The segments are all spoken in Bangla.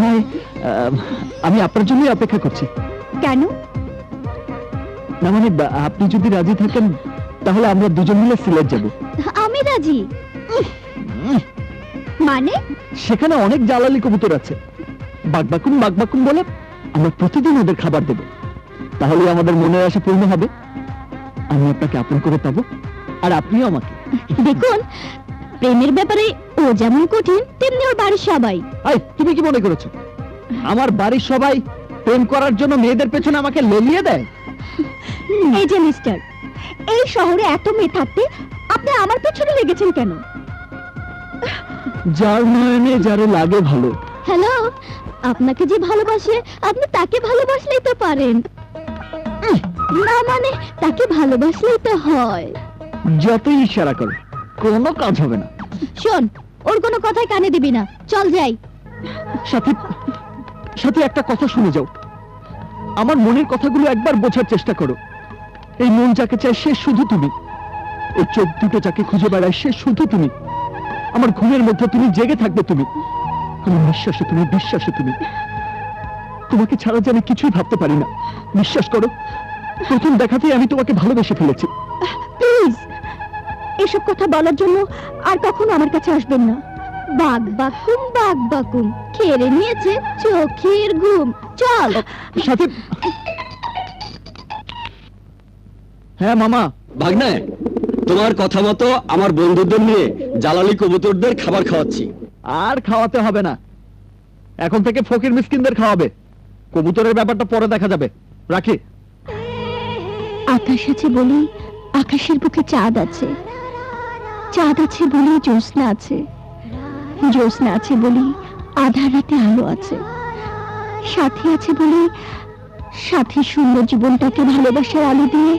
হাই আমি আপনার জন্যই অপেক্ষা করছি। কেন? না মানে আপনি যদি রাজি থাকেন তাহলে আমরা দুজন মিলে সিলেট যাব। আমি রাজি। মানে? সেখানে অনেক জ্বালালি কবুতর আছে। বাগবাকুম বাগবাকুম বলে আমরা প্রতিদিন ওদের খাবার দেব। তাহলে আমাদের মনের আশা পূর্ণ হবে। আমি আপনাকে আপন করে পাবো আর আপনিও আমাকে। দেখুন প্রেমের ব্যাপারে ও যেমন কঠিন তেমনি ওর বাড়ির সবাই। তুমি কি মনে করেছ? আমার বাড়ির সবাই প্রেম করার জন্য মেয়েদের পেছনে আমাকে লেলিয়ে দেয়? এই যে মিস্টার এই শহরে এত মেয়ে থাকতে আপনি আমার পেছনে লেগেছেন কেন? যার নয়নে যারে লাগে ভালো। হ্যালো আপনাকে যে ভালোবাসে আপনি তাকে ভালোবাসলেই তো পারেন। না মানে তাকে ভালোবাসলেই তো হয়। যতই ইশারা করো কোনো কাজ হবে না। শোন ওর কোনো কথাই কানে দিবি না। চল যাই। সাথী সাথী, একটা কথা শুনে যাও। আমার মনের কথাগুলো একবার বোঝার চেষ্টা করো। এই মন যাকে চায় সে শুধু তুমি। এই চোখ দুটো যাকে খুঁজে বেড়ায় সে শুধু তুমি। আমার ঘুমের মধ্যে তুমি জেগে থাকবে তুমি। আমার নিঃশ্বাসে তুমি, বিশ্বাসে তুমি। তোমাকে ছাড়া যে আমি কিছুই ভাবতে পারি না। বিশ্বাস করো, প্রথম দেখাতেই আমি তোমাকে ভালোবেসে ফেলেছি। এসব কথা বলার জন্য আর কখনো আমার কাছে আসবেন না। বাগ বাকুম বাগ বাকুম। কেড়ে নিয়েছে চোখের ঘুম। চল। সাথে হ্যাঁ মামা। ভাগ্নে তোমার কথা মতো আমার বন্ধুদের নিয়ে জালালি কবুতরদের খাবার খাওয়াচ্ছি। আর খাওয়াতে হবে না। এখন থেকে ফকির মিসকিনদের খাওয়াবে। কবুতরের ব্যাপারটা পরে দেখা যাবে। রাখি। আকাশ আছে বলি আকাশের বুকে চাঁদ আছে। চাঁদ আছে বলি জ্যোৎস্না আছে। জ্যোৎস্না আছে বলি আধার রাতে আলো আছে। সাথী আছে বলি সাথী সুন্দর জীবনটাকে ভালোবাসার আলো দিয়ে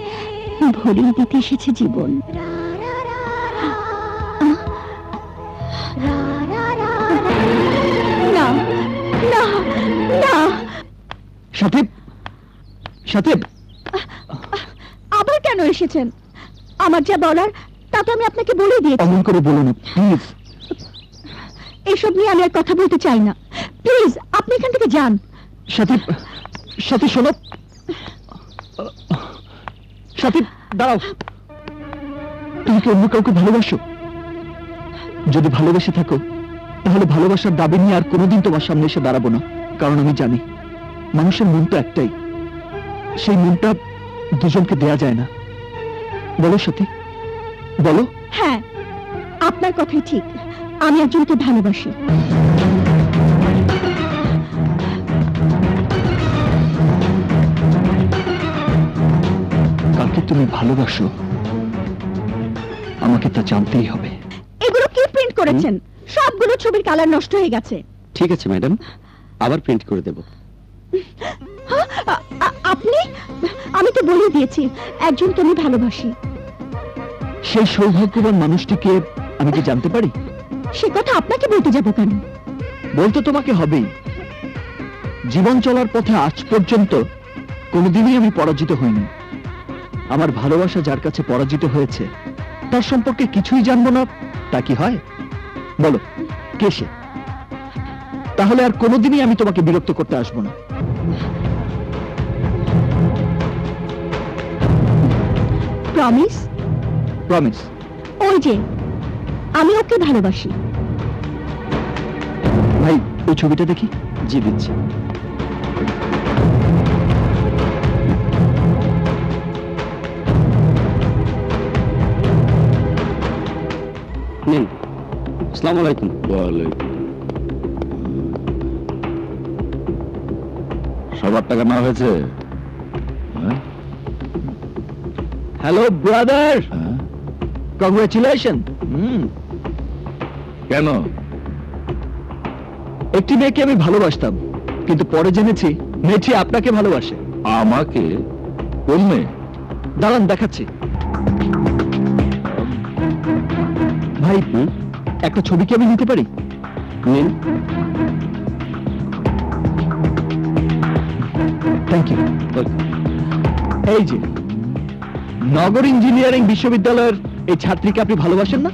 ভরিয়ে দিতে এসেছে জীবন। না না না। সাথে সাথে আবার কেন এসেছেন? আমার যা বলার তা তো আমি আপনাকে বলে দিয়েছি। অমন করে বলো না প্লিজ এসব নিয়ে আমি আর কথা বলতে চাই না। প্লিজ আপনি এখান থেকে যান। সাথে সাথে শোনো। সাথে দাঁড়াও। তুমি কি অন্য কাউকে ভালোবাসো? যদি ভালোবেসে থাকো তাহলে ভালোবাসার দাবি নিয়ে আর কোনোদিন তোমার সামনে এসে দাঁড়াবো না। কারণ আমি জানি মানুষের মন তো একটাই। সেই মনটা দুজনকে দেয়া যায় না। বলো সতী বলো। হ্যাঁ আপনার কথাই ঠিক। আমি একজনকে ভালোবাসি। কাকে তুমি ভালোবাসো আমাকে তা জানতেই হবে। এগুলো কি প্রিন্ট করেছেন? সবগুলো ছবির কালার নষ্ট হয়ে গেছে। ঠিক আছে ম্যাডাম আবার প্রিন্ট করে দেব। আ- আপনি? আমি তো বলে দিয়েছি একজনকে আমি ভালোবাসি। সেই সৌভাগ্যবান মানুষটিকে আমি কি জানতে পারি? সে কথা আপনাকে বলতে যাব কেন? বলতে তোমাকে হবেই। জীবন চলার পথে আজ পর্যন্ত কোনোদিনই আমি পরাজিত হইনি। আমার ভালোবাসা যার কাছে পরাজিত হয়েছে তার সম্পর্কে কিছুই জানব না তা কি হয়? বলো কে সে? তাহলে আর কোনোদিনই আমি তোমাকে বিরক্ত করতে আসব না। প্রমিস প্রমিস ওই যে আমি ওকে ভালোবাসি। ভাই ওই ছবিটা দেখি? জি দিচ্ছি। নিন আসসালামু আলাইকুম। সবার টাকা না হয়েছে? হ্যাঁ? হ্যালো ব্রাদার হ্যাঁ? কংগ্রেচুলেশন কেন? একটি মেয়েকে আমি ভালোবাসতাম কিন্তু পরে জেনেছি মেয়েটি আপনাকে ভালোবাসে। আমাকে? কোন মেয়ে? দাঁড়ান দেখাচ্ছি। ভাই একটা ছবি কি আমি নিতে পারি? নিন। থ্যাংক ইউ এই যে নগর ইঞ্জিনিয়ারিং বিশ্ববিদ্যালয়ের এই ছাত্রীকে আপনি ভালোবাসেন না?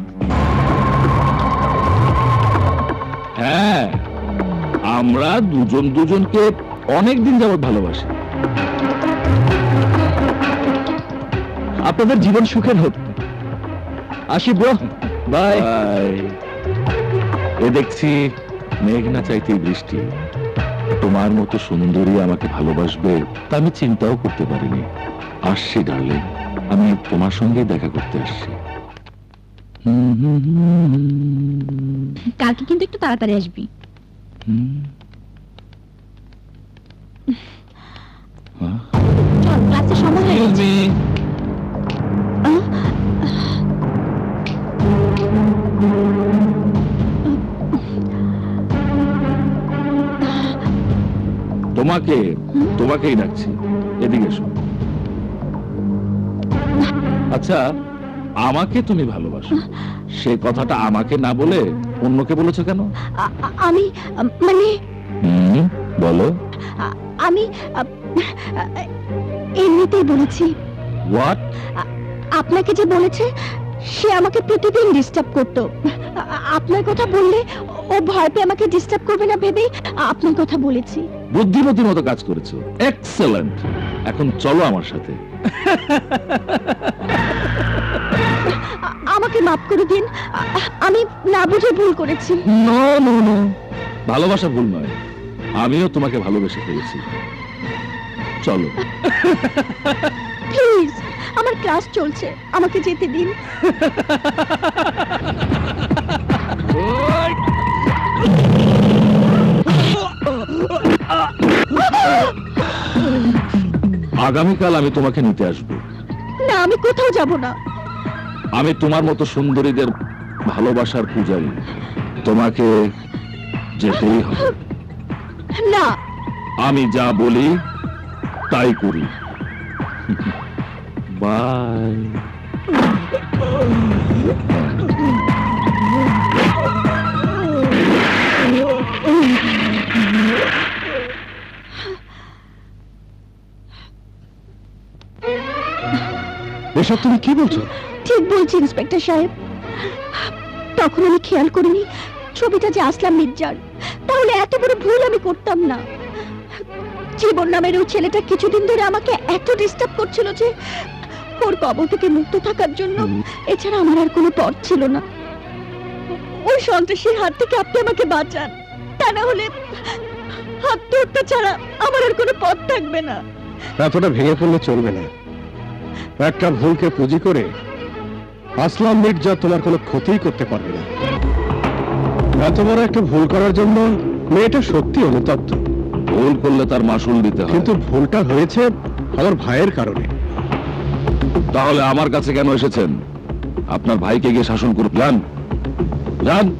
হ্যাঁ আমরা দুজন দুজনকে অনেক দিন যাবত ভালোবাসি। আপনাদের জীবন সুখের হোক। আসি ব্রো বাই। এ দেখছি মেঘ না চাইতেই বৃষ্টি। তোমার মতো সুন্দরী আমাকে ভালোবাসবে তা আমি চিন্তাও করতে পারিনি। আসছি ডার্লিং আমি তোমার সঙ্গে দেখা করতে আসছি কালকে কিন্তু একটু তাড়াতাড়ি আসবি হ্যাঁ? চল ক্লাসের সময় হয়ে গেছে। তোমাকে তোমাকেই ডাকছি এদিকে এসো আচ্ছা আমাকে তুমি ভালোবাসো। সে কথাটা আমাকে না বলে অন্যকে বলেছ কেন? আমি মানে বলো। আমি এমনিতেই বলেছি। হোয়াট আপনাকে যে বলেছে সে আমাকে প্রতিদিন ডিস্টার্ব করতো। আপনার কথা বললে ও ভয় পেয়ে আমাকে ডিস্টার্ব করবে না ভেবেই আপনার কথা বলেছি। বুদ্ধিমতির মতো কাজ করেছ। এক্সেলেন্ট এখন চলো আমার সাথে। আমাকে মাফ করে দিন। আমি না বুঝে ভুল করেছি। নো নো নো ভালোবাসা ভুল নয়। আমিও তোমাকে ভালোবেসে ফেলেছি। চলো। প্লিজ আমার ক্লাস চলছে। আমাকে যেতে দিন। আগামীকাল আমি তোমাকে নিতে আসব। না আমি কোথাও যাব না। আমি তোমার মতো সুন্দরীদের ভালোবাসার পূজারী। তোমাকে যেতেই হবে। না। আমি যা বলি তাই করি। বাই। এসব তুমি কি বলছো? ঠিক বলছি ইন্সপেক্টর সাহেব। তখন আমি খেয়াল করিনি ছবিটা যে আসলাম মির্জার তাহলে এত বড় ভুল আমি করতাম না। জীবন নামের ওই ছেলেটা কিছুদিন ধরে আমাকে এত ডিস্টার্ব করছিল যে ওর কবল থেকে মুক্ত থাকার জন্য এছাড়া আমার আর কোনো পথ ছিল না। ওই সন্ত্রাসীর হাত থেকে আপনি আমাকে বাঁচান। তা না হলে আত্মহত্যা ছাড়া আমার আর কোনো পথ থাকবে না। এতটা ভেঙে পড়লে চলবে না। একটা ভুলকে পুঁজি করে আসলাম মির্জা তোমার কোনো ক্ষতিই করতে পারবে না। এত বড় একটা ভুল করার জন্য মেয়েটা সত্যি অনুতপ্ত। ভুল করলে তার মাসুল দিতে হয়। কিন্তু ভুলটা হয়েছে আমার ভাইয়ের কারণে। তাহলে আমার কাছে কেন এসেছেন? আপনার ভাইকে গিয়ে শাসন করুন যান। যান।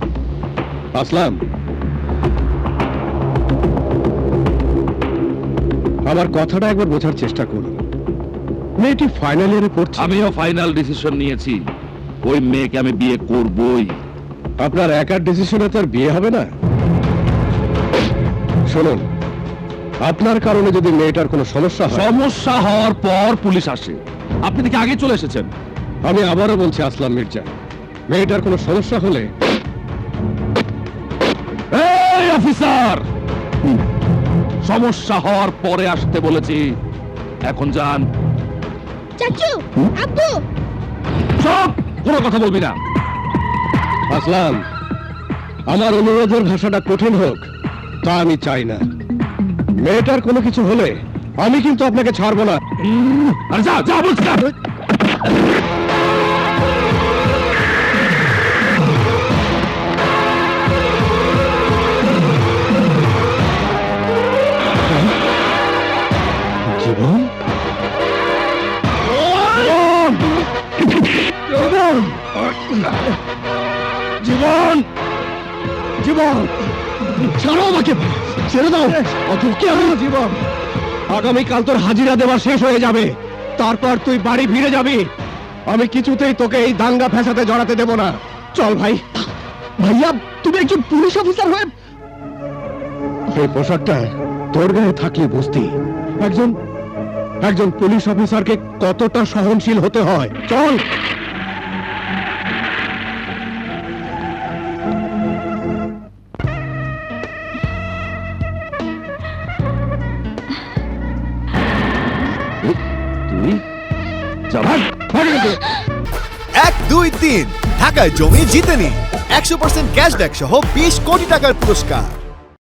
আসলাম। আমার কথাটা একবার বোঝার চেষ্টা করুন। মেয়েটি ফাইনাল ইয়ারে পড়ছে। আমিও ফাইনাল ডিসিশন নিয়েছি। ওই মেয়েকে আমি বিয়ে করবই। আপনার একার ডিসিশনে তার বিয়ে হবে না। শুনুন আপনার কারণে যদি মেয়েটার কোনো সমস্যা হয় সমস্যা হওয়ার পর পুলিশ আসে। আপনি দেখি আগে চলে এসেছেন? আমি আবারও বলছি আসলাম মির্জা। মেয়েটার কোনো সমস্যা হলে এই অফিসার! সমস্যা হওয়ার পরে আসতে বলেছি। এখন যান। চাচু আব্বু। সব কোনো কথা বলবি না। আসলাম। আমার অনুরোধের ভাষাটা কঠিন হোক তা আমি চাই না। মেয়েটার কোনো কিছু হলে আমি কিন্তু আপনাকে ছাড়বো না। আরে যা যা বলছি জীবন? জীবন! জীবন! ছাড়ো আমাকে! ছেড়ে দাও! অত কেন জীবন। আগামীকাল তোর হাজিরা দেওয়া শেষ হয়ে যাবে। তারপর তুই বাড়ি ফিরে যাবি। আমি কিছুতেই তোকে এই দাঙ্গা ফেসাতে জড়াতে দেব না। চল ভাই। ভাইয়া তুমি একজন পুলিশ অফিসার হয়ে এই পোশাকটা তোর গায়ে থাকলে বুঝতি। একজন একজন পুলিশ অফিসারকে কতটা সহনশীল হতে হয়। চল! তিন ঢাকায় জমি জিতে নিন। একশো পার্সেন্ট ক্যাশব্যাক সহ বিশ কোটি টাকার পুরস্কার।